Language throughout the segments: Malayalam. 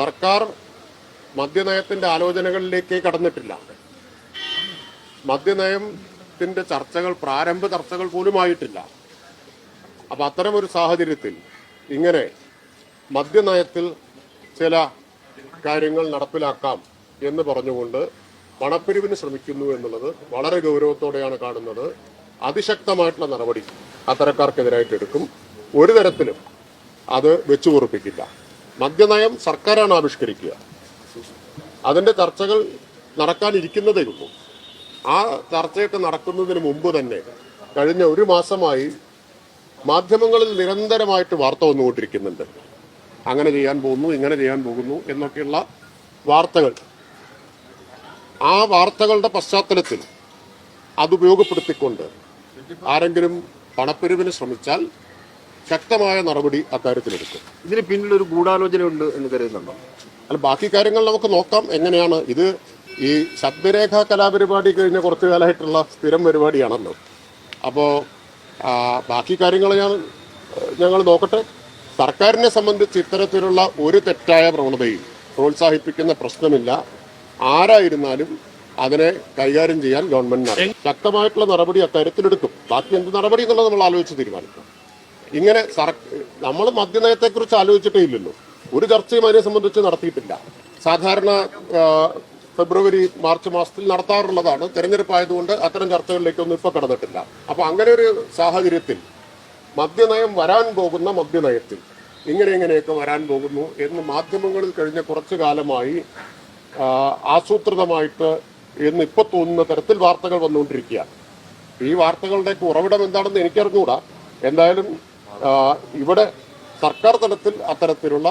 സർക്കാർ മദ്യനയത്തിന്റെ ആലോചനകളിലേക്ക് കടന്നിട്ടില്ല. മദ്യനയത്തിന്റെ ചർച്ചകൾ പ്രാരംഭ ചർച്ചകൾ പോലും ആയിട്ടില്ല അപ്പൊ അത്തരം ഒരു സാഹചര്യത്തിൽ ഇങ്ങനെ മദ്യനയത്തിൽ ചില കാര്യങ്ങൾ നടപ്പിലാക്കാം എന്ന് പറഞ്ഞുകൊണ്ട് പണപ്പിരിവിന് ശ്രമിക്കുന്നു എന്നുള്ളത് വളരെ ഗൗരവത്തോടെയാണ് കാണുന്നത്. അതിശക്തമായിട്ടുള്ള നടപടി അത്തരക്കാർക്കെതിരായിട്ട് എടുക്കും. ഒരു തരത്തിലും അത് വെച്ചു പൊറുപ്പിക്കില്ല മദ്യനയം സർക്കാരാണ് ആവിഷ്കരിക്കുക. അതിന്റെ ചർച്ചകൾ നടക്കാനിരിക്കുന്നതേ ഉള്ളൂ. ആ ചർച്ചയൊക്കെ നടക്കുന്നതിന് മുമ്പ് തന്നെ കഴിഞ്ഞ ഒരു മാസമായി മാധ്യമങ്ങളിൽ നിരന്തരമായിട്ട് വാർത്ത വന്നുകൊണ്ടിരിക്കുന്നുണ്ട്. അങ്ങനെ ചെയ്യാൻ പോകുന്നു ഇങ്ങനെ ചെയ്യാൻ പോകുന്നു എന്നൊക്കെയുള്ള വാർത്തകൾ. ആ വാർത്തകളുടെ പശ്ചാത്തലത്തിൽ അത് ഉപയോഗപ്പെടുത്തിക്കൊണ്ട് ആരെങ്കിലും പണപ്പിരിവിന് ശ്രമിച്ചാൽ ശക്തമായ നടപടി അക്കാര്യത്തിലെടുക്കും. ഇതിന് പിന്നിൽ ഒരു ഗൂഢാലോചന ഉണ്ട് എന്ന് കരുതുന്നുണ്ടോ? അല്ല ബാക്കി കാര്യങ്ങൾ നമുക്ക് നോക്കാം. എങ്ങനെയാണ്? ഇത് ഈ ശബ്ദരേഖ കലാപരിപാടി കഴിഞ്ഞ കുറച്ചു കാലമായിട്ടുള്ള സ്ഥിരം പരിപാടിയാണല്ലോ. അപ്പോൾ ബാക്കി കാര്യങ്ങൾ ഞാൻ ഞങ്ങൾ നോക്കട്ടെ. സർക്കാരിനെ സംബന്ധിച്ച് ഇത്തരത്തിലുള്ള ഒരു തെറ്റായ പ്രവണതയും പ്രോത്സാഹിപ്പിക്കുന്ന പ്രശ്നമില്ല. ആരായിരുന്നാലും അതിനെ കൈകാര്യം ചെയ്യാൻ ഗവൺമെന്റിനാണ് ശക്തമായിട്ടുള്ള നടപടി അക്കാര്യത്തിലെടുക്കും. ബാക്കി എന്ത് നടപടി എന്നുള്ളത് നമ്മൾ ആലോചിച്ച് തീരുമാനിക്കും. ഇങ്ങനെ നമ്മൾ മദ്യനയത്തെക്കുറിച്ച് ആലോചിച്ചിട്ടേ ഇല്ലല്ലോ. ഒരു ചർച്ചയും അതിനെ സംബന്ധിച്ച് നടത്തിയിട്ടില്ല. സാധാരണ ഫെബ്രുവരി മാർച്ച് മാസത്തിൽ നടത്താറുള്ളതാണ്. തെരഞ്ഞെടുപ്പ് ആയതുകൊണ്ട് അത്തരം ചർച്ചകളിലേക്കൊന്നും ഇപ്പൊ കടന്നിട്ടില്ല. അപ്പൊ അങ്ങനെ ഒരു സാഹചര്യത്തിൽ മദ്യനയം വരാൻ പോകുന്ന മദ്യനയത്തിൽ ഇങ്ങനെ ഇങ്ങനെയൊക്കെ വരാൻ പോകുന്നു എന്ന് മാധ്യമങ്ങളിൽ കഴിഞ്ഞ കുറച്ചു കാലമായി ആസൂത്രിതമായിട്ട് എന്ന് ഇപ്പൊ തോന്നുന്ന തരത്തിൽ വാർത്തകൾ വന്നുകൊണ്ടിരിക്കുകയാണ്. ഈ വാർത്തകളുടെയൊക്കെ ഉറവിടം എന്താണെന്ന് എനിക്കറിഞ്ഞുകൂടാ എന്തായാലും ഇവിടെ സർക്കാർ തലത്തിൽ അത്തരത്തിലുള്ള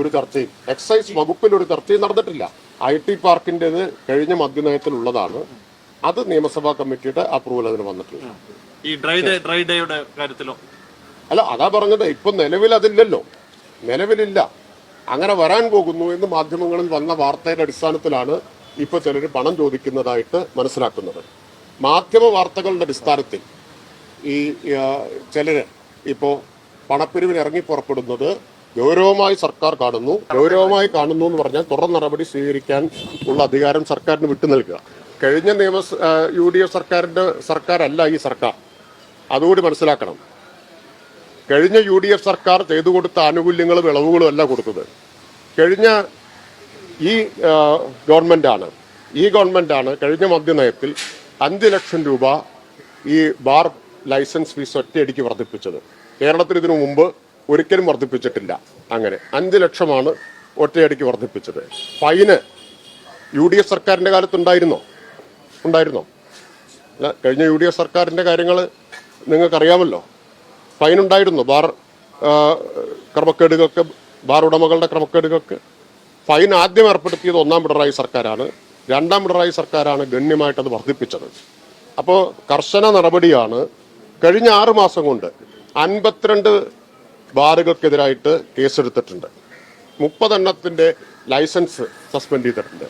ഒരു ചർച്ചയും എക്സൈസ് വകുപ്പിൽ ഒരു ചർച്ചയും നടന്നിട്ടില്ല. ഐ ടി പാർക്കിന്റെത് കഴിഞ്ഞ മദ്യനയത്തിലുള്ളതാണ്. അത് നിയമസഭാ കമ്മിറ്റിയുടെ അപ്രൂവൽ അതിന് വന്നിട്ടില്ല. ഈ ഡ്രൈ ഡേ ഡ്രൈ ഡേയുടെ കാര്യത്തിലോ? അല്ല അതാ പറഞ്ഞത് ഇപ്പൊ നിലവിൽ അതില്ലല്ലോ നിലവിലില്ല. അങ്ങനെ വരാൻ പോകുന്നു എന്ന് മാധ്യമങ്ങളിൽ വന്ന വാർത്തയുടെ അടിസ്ഥാനത്തിലാണ് ഇപ്പൊ ചിലർ പണം ചോദിക്കുന്നതായിട്ട് മനസ്സിലാക്കുന്നത്. മാധ്യമ വാർത്തകളുടെ അടിസ്ഥാനത്തിൽ ഈ ചിലര് ഇപ്പോ പണപ്പിരിവിന് ഇറങ്ങി പുറപ്പെടുന്നത് ഗൗരവമായി സർക്കാർ കാണുന്നു. ഗൗരവമായി കാണുന്നു എന്ന് പറഞ്ഞാൽ തുടർ നടപടി സ്വീകരിക്കാൻ ഉള്ള അധികാരം സർക്കാരിന് വിട്ടു നൽകുക. കഴിഞ്ഞ നിയമ യു ഡി എഫ് സർക്കാരിന്റെ സർക്കാരല്ല ഈ സർക്കാർ. അതുകൂടി മനസ്സിലാക്കണം. കഴിഞ്ഞ യു ഡി എഫ് സർക്കാർ ചെയ്തു കൊടുത്ത ആനുകൂല്യങ്ങളും ഇളവുകളും അല്ല കൊടുത്തത്. കഴിഞ്ഞ ഈ ആ, ഗവൺമെന്റാണ് ഈ ഗവൺമെന്റാണ് കഴിഞ്ഞ മദ്യനയത്തിൽ അഞ്ച് ലക്ഷം രൂപ ഈ ബാർ ലൈസൻസ് ഫീസ് ഒറ്റയടിക്ക് വർദ്ധിപ്പിച്ചത്. കേരളത്തിൽ ഇതിനു മുമ്പ് ഒരിക്കലും വർദ്ധിപ്പിച്ചിട്ടില്ല. അങ്ങനെ അഞ്ച് ലക്ഷമാണ് ഒറ്റയടിക്ക് വർദ്ധിപ്പിച്ചത്. ഫൈന് യു ഡി എഫ് സർക്കാരിന്റെ കാലത്തുണ്ടായിരുന്നോ? ഉണ്ടായിരുന്നോ? അല്ല കഴിഞ്ഞ യു ഡി എഫ് സർക്കാരിന്റെ കാര്യങ്ങൾ നിങ്ങൾക്കറിയാമല്ലോ. ഫൈൻ ഉണ്ടായിരുന്നു ബാർ ക്രമക്കേടുകൾക്ക് ബാർ ഉടമകളുടെ ക്രമക്കേടുകൾക്ക്. ഫൈൻ ആദ്യം ഏർപ്പെടുത്തിയത് ഒന്നാം പിണറായി സർക്കാരാണ്. രണ്ടാം പിണറായി സർക്കാരാണ് ഗണ്യമായിട്ടത് വർദ്ധിപ്പിച്ചത്. അപ്പോൾ കർശന നടപടിയാണ് കഴിഞ്ഞ ആറ് മാസം കൊണ്ട് അൻപത്തിരണ്ട് ബാറുകൾക്കെതിരായിട്ട് കേസെടുത്തിട്ടുണ്ട്. മുപ്പതെണ്ണത്തിന്റെ ലൈസൻസ് സസ്പെൻഡ് ചെയ്തിട്ടുണ്ട്.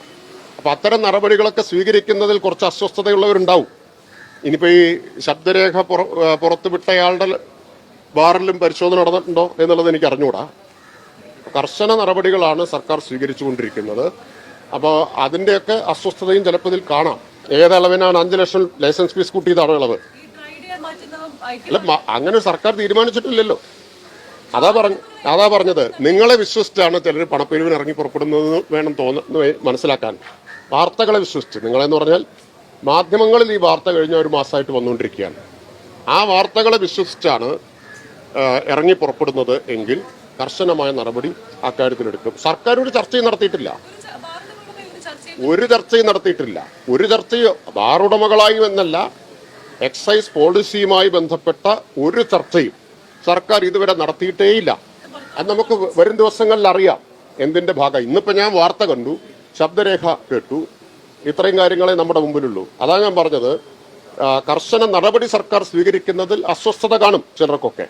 അപ്പൊ അത്തരം നടപടികളൊക്കെ സ്വീകരിക്കുന്നതിൽ കുറച്ച് അസ്വസ്ഥതയുള്ളവരുണ്ടാവും. ഇനിയിപ്പോ ഈ ശബ്ദരേഖ പുറ- വിട്ടയാളുടെ ബാറിലും പരിശോധന നടന്നിട്ടുണ്ടോ എന്നുള്ളത് എനിക്ക് അറിഞ്ഞുകൂടാ കർശന നടപടികളാണ് സർക്കാർ സ്വീകരിച്ചുകൊണ്ടിരിക്കുന്നത്. അപ്പോൾ അതിന്റെയൊക്കെ അസ്വസ്ഥതയും ചിലപ്പോൾ ഇതിൽ കാണാം. ഏതളവിനാണ് അഞ്ച് ലക്ഷം ലൈസൻസ് ഫീസ് കൂട്ടിയതാണോ ഇളവ് ഈ ഡ്രൈഡേ മാറ്റുന്നതും ഐ- അല്ല അങ്ങനെ സർക്കാർ തീരുമാനിച്ചിട്ടില്ലല്ലോ. അതാ പറഞ്ഞു അതാ പറഞ്ഞത്. നിങ്ങളെ വിശ്വസിച്ചാണ് ചിലർ പണപ്പിരിവിന് ഇറങ്ങി പുറപ്പെടുന്നത് വേണം തോന്നുന്നു മനസ്സിലാക്കാൻ. വാർത്തകളെ വിശ്വസിച്ച്. നിങ്ങളെന്ന് പറഞ്ഞാൽ മാധ്യമങ്ങളിൽ ഈ വാർത്ത കഴിഞ്ഞ ഒരു മാസമായിട്ട് വന്നുകൊണ്ടിരിക്കുകയാണ്. ആ വാർത്തകളെ വിശ്വസിച്ചാണ് ഇറങ്ങി പുറപ്പെടുന്നത് എങ്കിൽ കർശനമായ നടപടി അക്കാര്യത്തിലെടുക്കും സർക്കാർ ഒരു ചർച്ചയും നടത്തിയിട്ടില്ല. ഒരു ചർച്ചയും നടത്തിയിട്ടില്ല. ഒരു ചർച്ചയോ ബാറുടമകളായും എന്നല്ല എക്സൈസ് പോളിസിയുമായി ബന്ധപ്പെട്ട ഒരു ചർച്ചയും സർക്കാർ ഇതുവരെ നടത്തിയിട്ടേയില്ല. അത് നമുക്ക് വരും ദിവസങ്ങളിൽ അറിയാം എന്തിന്റെ ഭാഗം ഇന്നിപ്പോ ഞാൻ വാർത്ത കണ്ടു ശബ്ദരേഖ കേട്ടു. ഇത്രയും കാര്യങ്ങളെ നമ്മുടെ മുമ്പിലുള്ളൂ. അതാ ഞാൻ പറഞ്ഞത് കർശന നടപടി സർക്കാർ സ്വീകരിക്കുന്നതിൽ അസ്വസ്ഥത കാണും ചിലർക്കൊക്കെ.